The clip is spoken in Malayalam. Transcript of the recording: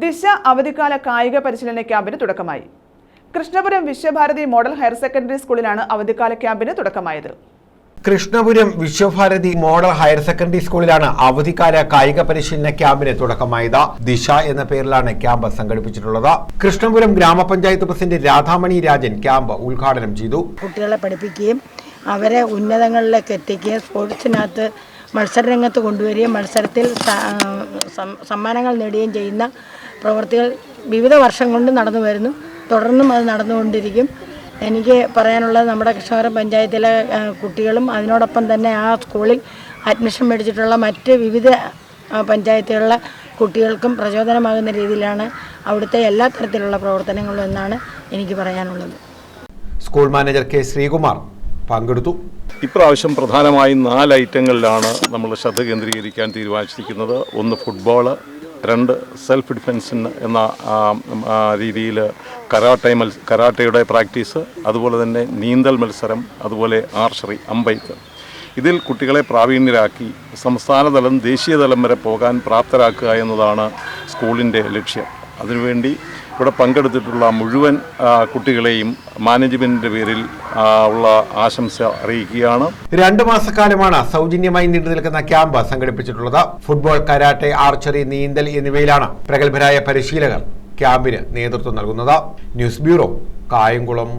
ദിശ അവധിക്കാല കായിക പരിശീലന ക്യാമ്പിന് തുടക്കമായി. Krishnapuram Vishwabharathi model higher secondary സ്കൂളിലാണ് അവധിക്കാല ക്യാമ്പിന് തുടക്കമായത്. Krishnapuram Vishwabharathi model higher secondary സ്കൂളിലാണ് അവധിക്കാല കായിക പരിശീലന ക്യാമ്പിന് തുടക്കമായത്. ദിശ എന്ന പേരിലാണ് ക്യാമ്പ് സംഘടിപ്പിച്ചിട്ടുള്ളത്. കൃഷ്ണപുരം ഗ്രാമപഞ്ചായത്ത് പ്രസിഡന്റ് രാധാമണി രാജൻ ക്യാമ്പ് ഉദ്ഘാടനം ചെയ്തു. കുട്ടികളെ പഠിപ്പിക്കുകയും അവരെ ഉന്നതങ്ങളിലേക്ക് എത്തിക്കുകയും സ്പോർട്സിനകത്ത് മത്സരരംഗത്ത് കൊണ്ടുവരികയും മത്സരത്തിൽ സമ്മാനങ്ങൾ നേടുകയും ചെയ്യുന്ന പ്രവർത്തികൾ വിവിധ വർഷം കൊണ്ട് നടന്നു വരുന്നു. തുടർന്നും അത് നടന്നുകൊണ്ടിരിക്കും. എനിക്ക് പറയാനുള്ളത് നമ്മുടെ കൃഷ്ണപുരം പഞ്ചായത്തിലെ കുട്ടികളും അതിനോടൊപ്പം തന്നെ ആ സ്കൂളിൽ അഡ്മിഷൻ മേടിച്ചിട്ടുള്ള മറ്റ് വിവിധ പഞ്ചായത്തുകളിലെ കുട്ടികൾക്കും പ്രചോദനമാകുന്ന രീതിയിലാണ് അവിടുത്തെ എല്ലാ തരത്തിലുള്ള പ്രവർത്തനങ്ങളും എന്നാണ് എനിക്ക് പറയാനുള്ളത്. സ്കൂൾ മാനേജർ കെ ശ്രീകുമാർ പങ്കെടുത്തു. ഇപ്രാവശ്യം പ്രധാനമായും നാല് ഐറ്റങ്ങളിലാണ് നമ്മൾ ശ്രദ്ധ കേന്ദ്രീകരിക്കാൻ തീരുമാനിച്ചിരിക്കുന്നത്. ഒന്ന് ഫുട്ബോൾ രണ്ട് സെൽഫ് ഡിഫെൻസിന് എന്ന രീതിയിൽ കരാട്ടെ മത്സ കരാട്ടയുടെ പ്രാക്ടീസ് അതുപോലെ തന്നെ നീന്തൽ മത്സരം അതുപോലെ ആർച്ചറി അമ്പെയ്ത്ത് ഇതിൽ കുട്ടികളെ പ്രാവീണ്യരാക്കി സംസ്ഥാനതലം ദേശീയതലം വരെ പോകാൻ പ്രാപ്തരാക്കുക എന്നതാണ് സ്കൂളിന്റെ ലക്ഷ്യം. അതിനുവേണ്ടി ഇവിടെ പങ്കെടുത്തിട്ടുള്ള മുഴുവൻ കുട്ടികളെയും മാനേജ്മെന്റിന്റെ പേരിൽ ഉള്ള ആശംസ അറിയിക്കുകയാണ്. രണ്ടു മാസക്കാലമാണ് സൗജന്യമായി നീണ്ടു നിൽക്കുന്ന ക്യാമ്പ് സംഘടിപ്പിച്ചിട്ടുള്ളത്. ഫുട്ബോൾ കരാട്ടെ ആർച്ചറി നീന്തൽ എന്നിവയിലാണ് പ്രഗത്ഭരായ പരിശീലകർ ക്യാമ്പിന് നേതൃത്വം നൽകുന്നത്. News bureau Kayamkulam.